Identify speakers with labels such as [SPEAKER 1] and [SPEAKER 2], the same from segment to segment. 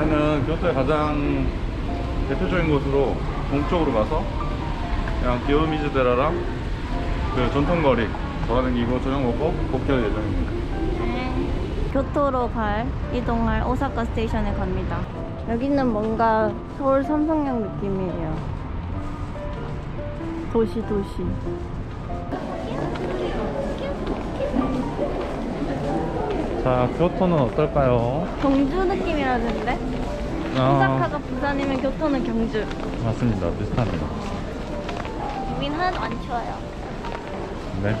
[SPEAKER 1] 저희는 교토의 가장 대표적인 곳으로 동쪽으로 가서 그냥 기요미즈데라랑 그 전통거리 돌아다니고 저녁 먹고 복귀할 예정입니다.
[SPEAKER 2] 교토로 갈 이동할 오사카 스테이션에 갑니다. 여기는 뭔가 서울 삼성역 느낌이에요. 도시 도시.
[SPEAKER 1] 자, 교토는 어떨까요?
[SPEAKER 2] 경주 느낌이라던데? 오사카가 부산이면 교토는 경주.
[SPEAKER 1] 맞습니다. 비슷합니다.
[SPEAKER 2] 하나도 안 추워요.
[SPEAKER 1] 네.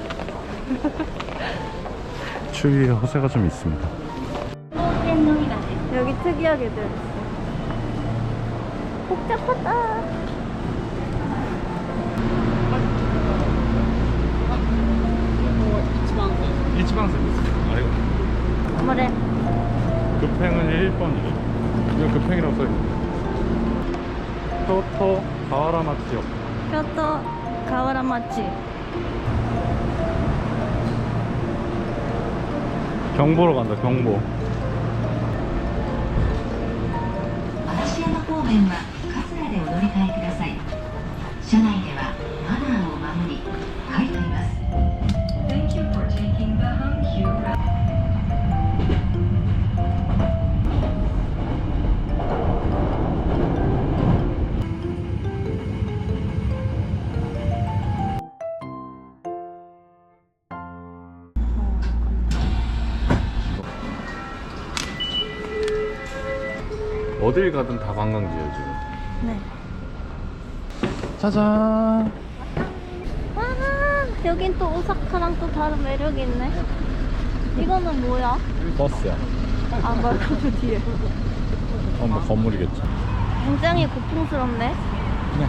[SPEAKER 1] 추위에 허세가 좀 있습니다.
[SPEAKER 2] 여기 특이하게 되어 있어. 복잡하다.
[SPEAKER 1] 서비스. 아이고.
[SPEAKER 2] 뭐래?
[SPEAKER 1] 급행은 1번이죠. 이거 급행이라고 써있는데. 교토 가와라마 지역.
[SPEAKER 2] 교토 가와라마치.
[SPEAKER 1] 경보로 간다, 경보.
[SPEAKER 3] 嵐山方面は春日でお乗り換えください車内ではマナーを守り書い
[SPEAKER 1] 어딜 가든 다 관광지예요, 지금.
[SPEAKER 2] 네.
[SPEAKER 1] 짜잔.
[SPEAKER 2] 와, 여긴 또 오사카랑 또 다른 매력이 있네. 이거는 뭐야?
[SPEAKER 1] 버스야.
[SPEAKER 2] 아, 그 뒤에.
[SPEAKER 1] 어, 뭐 건물이겠죠.
[SPEAKER 2] 굉장히 고풍스럽네.
[SPEAKER 1] 네.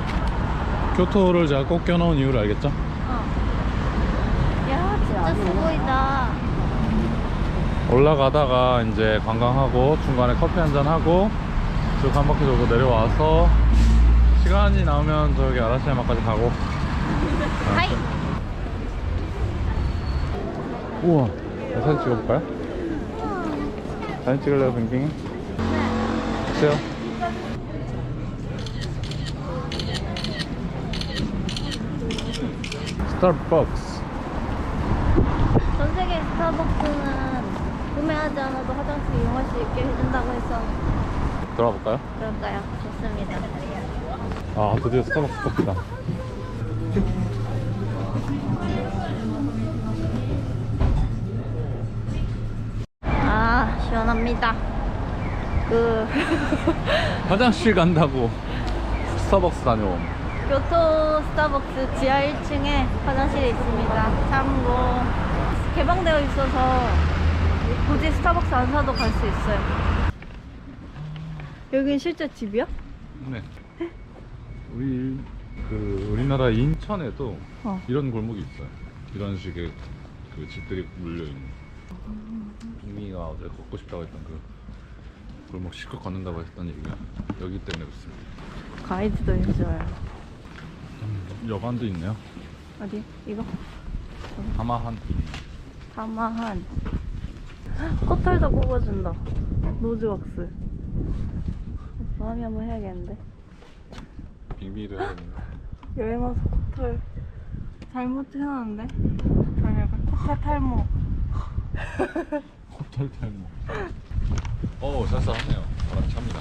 [SPEAKER 1] 교토를 제가 꼭 껴놓은 이유를 알겠죠?
[SPEAKER 2] 어. 야, 진짜 스고이다.
[SPEAKER 1] 올라가다가 이제 관광하고 중간에 커피 한잔 하고 쭉 한 바퀴 돌고 내려와서 시간이 나오면 저기 아라시야마까지 가고
[SPEAKER 2] 하이.
[SPEAKER 1] 우와 사진 찍어볼까요? 사진 찍을래요 뱅뱅이? 주세요 스타벅스
[SPEAKER 2] 전 세계 스타벅스는 구매하지 않아도 화장실 이용할 수 있게 해준다고 해 서
[SPEAKER 1] 들어볼까요?
[SPEAKER 2] 그럴까요? 좋습니다.
[SPEAKER 1] 아 드디어 스타벅스 커피다
[SPEAKER 2] 아, 시원합니다. 그,
[SPEAKER 1] 화장실 간다고 스타벅스 다녀옴
[SPEAKER 2] 교토 스타벅스 지하 1층에 화장실이 있습니다. 참고, 개방되어 있어서 굳이 스타벅스 안 사도 갈 수 있어요. 여긴 실제 집이야?
[SPEAKER 1] 네. 우리 그 우리나라 인천에도
[SPEAKER 2] 어.
[SPEAKER 1] 이런 골목이 있어요. 이런 식의 그 집들이 물려 있는. 빙미가 어제 걷고 싶다고 했던 그 골목 실컷 걷는다고 했던 얘기가 여기 때문에 그렇습니다.
[SPEAKER 2] 가이드도 해줘요.
[SPEAKER 1] 여관도 있네요.
[SPEAKER 2] 어디? 이거?
[SPEAKER 1] 하마한.
[SPEAKER 2] 다마한. 코털도 뽑아준다. 노즈왁스. 마음이 한번 해야겠는데.
[SPEAKER 1] 해야겠네.
[SPEAKER 2] 여행 와서 코털 잘못 해놨는데? 아니 약간 코털 탈모.
[SPEAKER 1] 호텔 탈모. 어, 쌀쌀하네요. 바람 찹니다.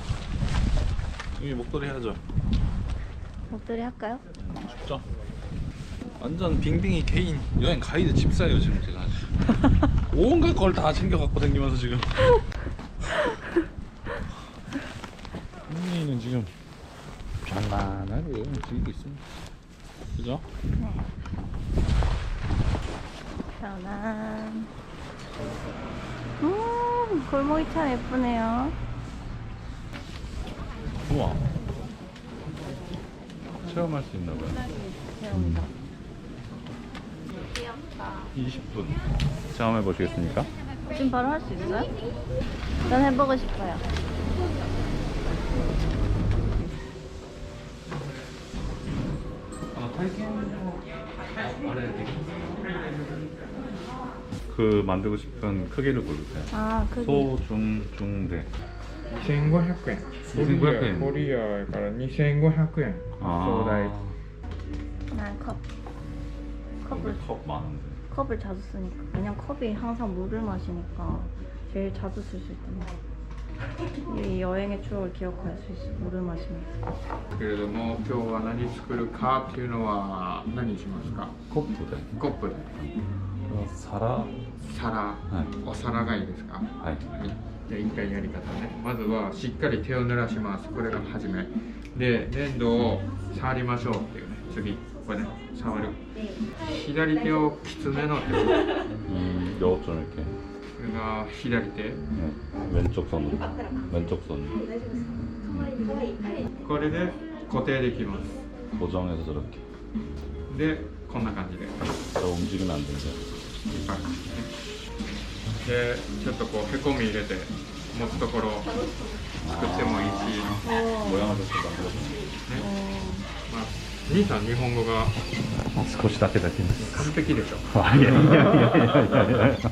[SPEAKER 1] 여기 목도리 해야죠.
[SPEAKER 2] 목도리 할까요?
[SPEAKER 1] 춥죠? 완전 빙빙이 개인 여행 가이드 집사예요 지금 제가 온갖 걸 다 챙겨 갖고 다니면서 지금 빙빙이는 지금 여행 즐기고 있습니다 그죠?
[SPEAKER 2] 편안. 음, 골목이 참 예쁘네요.
[SPEAKER 1] 우와 체험할 수 있나 봐요
[SPEAKER 2] 귀엽다.
[SPEAKER 1] 20분 체험해 보시겠습니까?
[SPEAKER 2] 지금 바로 할 수 있어요? 난 해보고 싶어요.
[SPEAKER 1] 그 만들고 싶은 크기를 고르세요
[SPEAKER 2] 아, 크기.
[SPEAKER 1] 소, 중, 중, 대
[SPEAKER 4] 2500円
[SPEAKER 1] 2500円
[SPEAKER 4] コリアやから2500円 総代
[SPEAKER 2] 난 컵. 컵을
[SPEAKER 1] 컵 많은데.
[SPEAKER 2] 컵을 자주 쓰니까. 왜냐면 컵이 항상 물을 마시니까 제일 자주 쓸 수 있단 말 이야. 이 여행의 추억을 기억할 수 있어. 물을 마시면서.
[SPEAKER 4] けれども今日は何作るかっていうのは何しますか
[SPEAKER 1] 컵도 돼.
[SPEAKER 4] コップで
[SPEAKER 1] 사라.
[SPEAKER 4] 皿、
[SPEAKER 1] はい
[SPEAKER 4] お皿がいいですか
[SPEAKER 1] 아이.
[SPEAKER 4] はいじゃあ一回やり方ねまずはしっかり手を濡らしますこれが初めで粘土を触りましょうっていうね次これね触る左手をきつめの手こ
[SPEAKER 1] 음, 여 좀 이렇게.
[SPEAKER 4] れが左手
[SPEAKER 1] 네. 왼쪽 손으로. 왼쪽 손.
[SPEAKER 4] これで固定できます
[SPEAKER 1] 고정해서 저렇게.
[SPEAKER 4] でこんな感じで
[SPEAKER 1] 저 움직이면 안 된대.
[SPEAKER 4] いっぱいでちょっとこうへこみ入れて持つところを作ってもいいし、
[SPEAKER 1] 모양을 저렇게 만들어서.
[SPEAKER 4] まあ、兄さん日本語が
[SPEAKER 1] 少しだけだけです。
[SPEAKER 4] 完璧でしょ
[SPEAKER 1] 아, 예, 예, 예, 예, 예.
[SPEAKER 4] あ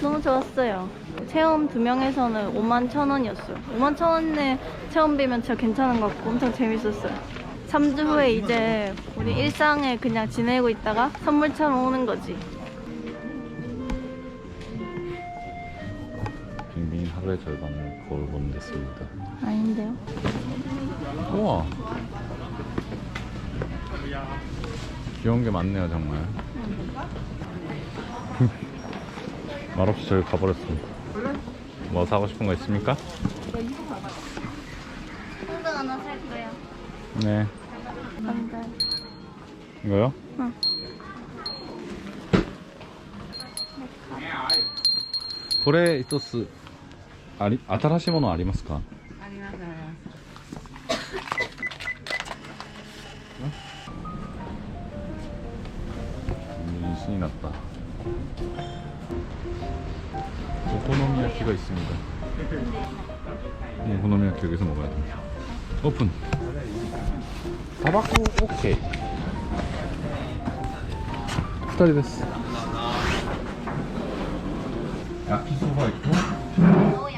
[SPEAKER 2] 너무 좋았어요. 체험 두 명에서는 5만 천 원이었어요. 5만 천 원에 체험비면 진짜 괜찮은 것 같고 엄청 재밌었어요. 3주 후에 이제 우리 일상에 그냥 지내고 있다가 선물처럼 오는 거지.
[SPEAKER 1] 빙빙 하루의 절반을 거울 보는 데습니다.
[SPEAKER 2] 아닌데요?
[SPEAKER 1] 우와. 귀여운 게 많네요, 정말. 말없이 저기 가버렸습니다. 뭐 사고 싶은 거 있습니까?
[SPEAKER 2] 한장 하나 살 거야
[SPEAKER 1] 네.
[SPEAKER 2] 감사
[SPEAKER 1] 이거요?
[SPEAKER 2] 응.
[SPEAKER 1] 고래 이토스 아리, 新しいものありますか 가게가 있습니다. 네, 호노미야키 여기서 먹어야 됩니다. 오픈. 다바쿠 오케이. 2人 됐어. 야키소바 있고 어,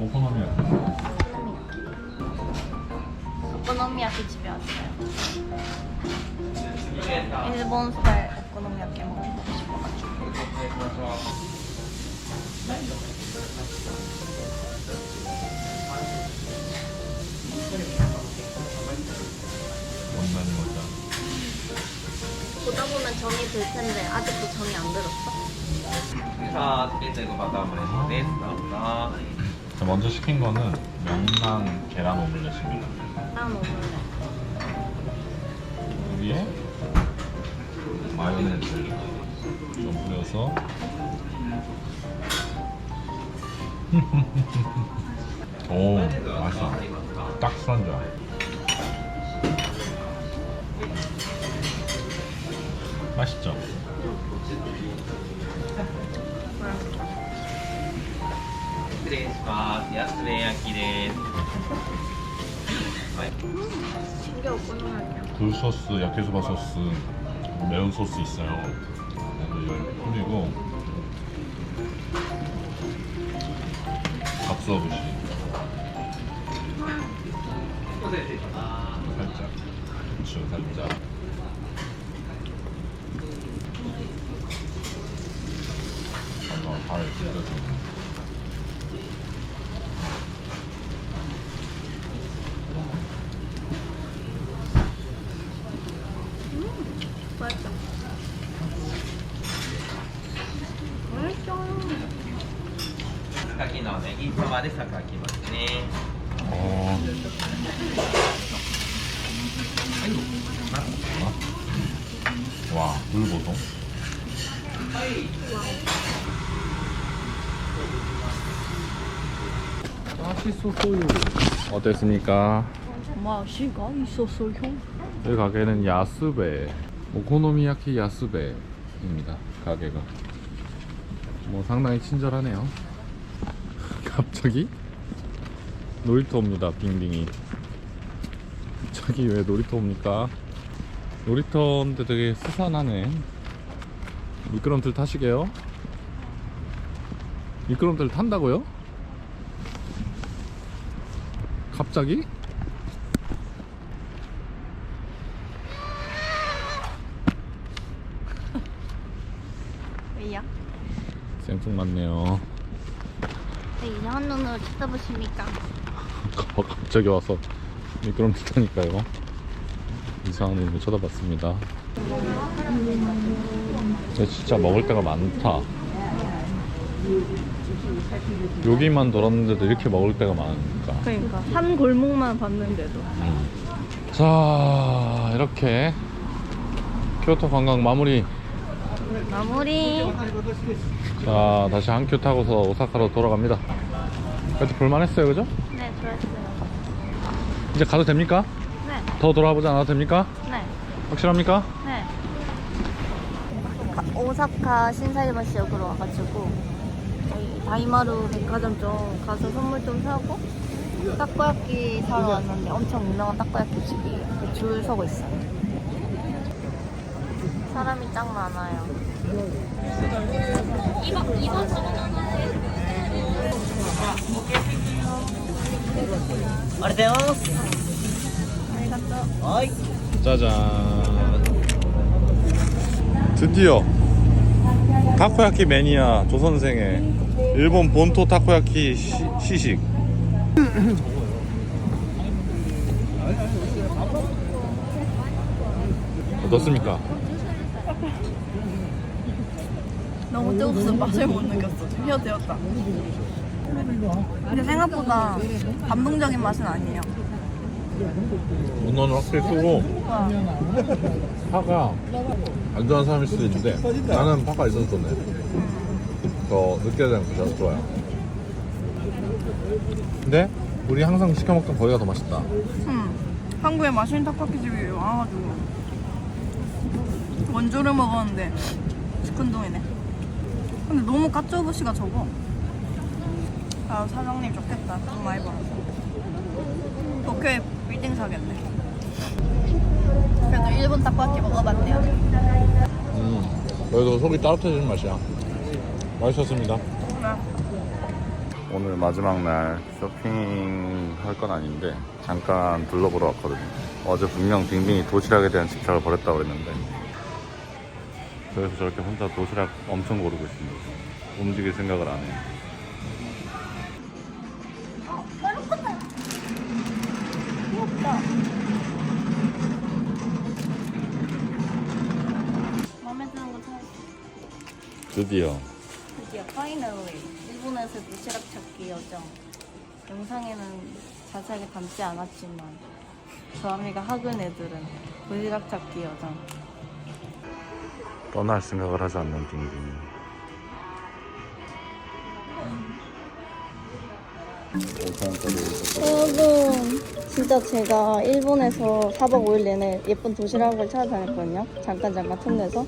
[SPEAKER 1] 오코노미야키.
[SPEAKER 2] 오코노미야키 집에 왔어요. 일본 스타일 오코노미야키 먹고 싶어가지고.
[SPEAKER 1] 원단 원단
[SPEAKER 2] 보다 보면 정이 들 텐데 아직도 정이 안 들었어?
[SPEAKER 5] 회사 다닐 때 이거 받아보내 넷 네,
[SPEAKER 1] 나온다. 먼저 시킨 거는 명란 계란 오믈렛입니다.
[SPEAKER 2] 계란 오믈렛.
[SPEAKER 1] 여기에 마요네즈 좀 뿌려서 오 맛있어 딱 술안주 맛있죠? 굴 소스, 야채소바 소스, 매운 소스 있어요. 이걸 뿌리고 밥서듯이 살짝. 후추 살짝. 한번 발 찢어서
[SPEAKER 2] 맛
[SPEAKER 1] 맛있었어요. 어땠습니까?
[SPEAKER 2] 맛이가 있었어요.
[SPEAKER 1] 이 가게는 야스베 오코노미야키 야스베입니다 가게가 뭐 상당히 친절하네요 갑자기 놀이터입니다 빙빙이 갑자기 왜 놀이터입니까 놀이터인데 되게 스산하네 미끄럼틀 타시게요? 미끄럼틀 탄다고요? 갑자기?
[SPEAKER 2] 왜요?
[SPEAKER 1] 생뚱맞네요
[SPEAKER 2] 왜 이상한 눈으로 쳐다보십니까?
[SPEAKER 1] 어, 갑자기 와서 미끄럼틀 타니까요 이상한 눈으로 쳐다봤습니다 진짜 먹을 데가 많다 여기만 돌았는데도 이렇게 먹을 데가 많으니까
[SPEAKER 2] 그러니까 한 골목만 봤는데도.
[SPEAKER 1] 자 이렇게 교토 관광 마무리
[SPEAKER 2] 마무리.
[SPEAKER 1] 자 다시 한 큐 타고서 오사카로 돌아갑니다 그래도 볼만했어요 그죠?
[SPEAKER 2] 네, 좋았어요.
[SPEAKER 1] 이제 가도 됩니까?
[SPEAKER 2] 네,
[SPEAKER 1] 더 돌아보지 않아도 됩니까?
[SPEAKER 2] 네,
[SPEAKER 1] 확실합니까?
[SPEAKER 2] 네. 오사카 신사일바시역으로 와가지고 다이마루 백화점 좀 가서 선물 좀 사고 타코야끼 사러 왔는데 엄청 유명한 타코야끼 집이 이렇게 줄 서고 있어요. 사람이 짱 많아요.
[SPEAKER 1] 짜잔 드디어 타코야키 매니아 조선생의 일본 본토 타코야키 시, 시식 어떻습니까?
[SPEAKER 2] 너무 뜨거워서 맛을 못 느꼈어. 좀 혀되었다. 근데 생각보다 감동적인 맛은 아니에요.
[SPEAKER 1] 문어는 확실히 쓰고 파가 안 좋아하는 사람일 수도 있는데 나는 파가 있어서 좋네. 더 느끼하지 않고 잘 좋아요. 근데 우리 항상 시켜 먹던 거기가 더 맛있다.
[SPEAKER 6] 음, 한국에 맛있는 타코야키 집이 많아가지고 원조를 먹었는데 시큰둥이네. 근데 너무 까쪼부시가 적어. 아 사장님 좋겠다. 돈 많이 벌어서 도쿄에 빌딩 사겠네 그래도 일본 타코야키 먹어봤네요
[SPEAKER 1] 음, 그래도 속이 따뜻해지는 맛이야. 맛있었습니다. 오늘 마지막 날 쇼핑 할 건 아닌데 잠깐 둘러보러 왔거든요. 어제 분명 빙빙이 도시락에 대한 집착을 버렸다고 그랬는데 그래서 저렇게 혼자 도시락 엄청 고르고 있습니다. 움직일 생각을 안해 드디어.
[SPEAKER 2] 드디어 파이널리 일본에서 도시락 찾기 여정. 영상에는 자세하게 담지 않았지만 저아미가 학은 애들은 도시락 찾기 여정.
[SPEAKER 1] 떠날 생각을 하지 않는 빙빙.
[SPEAKER 2] 여러분 진짜 제가 일본에서 4박 5일 내내 예쁜 도시락을 찾아다녔거든요. 잠깐 잠깐 틈내서.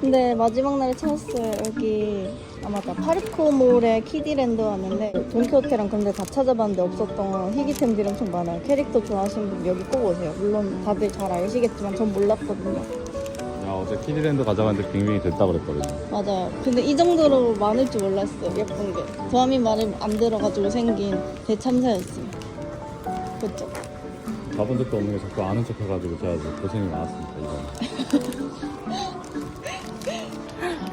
[SPEAKER 2] 근데 마지막 날에 찾았어요. 여기 아 맞다 파르코몰에 키디랜드 왔는데 돈키호테랑 그런 데다 찾아봤는데 없었던 희귀템들이 엄청 많아요. 캐릭터 좋아하시는 분 여기 꼭 오세요. 물론 다들 잘 아시겠지만 전 몰랐거든요
[SPEAKER 1] 야 어제 키디랜드 가져갔는데 빙빙이 됐다 그랬거든요.
[SPEAKER 2] 맞아요. 근데 이 정도로 많을 줄 몰랐어요. 예쁜 게. 도하미 말을 안 들어가지고 생긴 대참사였어요. 그쵸?
[SPEAKER 1] 가본 적도 없는 게 자꾸 아는 척 해가지고 제가 아주 고생이 많았습니다 이거.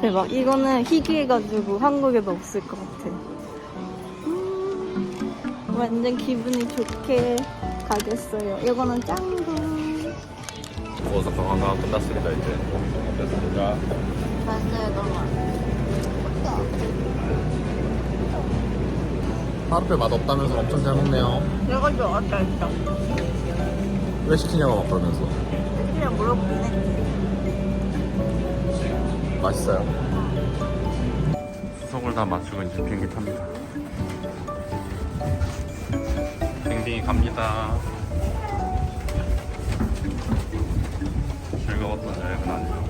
[SPEAKER 2] 대박. 이거는 희귀해가지고 한국에도 없을 것 같아. 음, 완전 기분이 좋게 가겠어요. 이거는 짱구.
[SPEAKER 1] 오사카 관광 끝났습니다 이제 됐습니다.
[SPEAKER 2] 맛있어요 너무
[SPEAKER 1] 파르페 맛없다면서 엄청 잘 먹네요.
[SPEAKER 6] 내가 좋았다 했다.
[SPEAKER 1] 왜 시키냐고 막 그러면서.
[SPEAKER 6] 그냥 물어보네
[SPEAKER 1] 맛있어요. 수속을 다 맞추고 이제 비행기 탑니다. 빙빙이 갑니다. 終わったんじゃないかな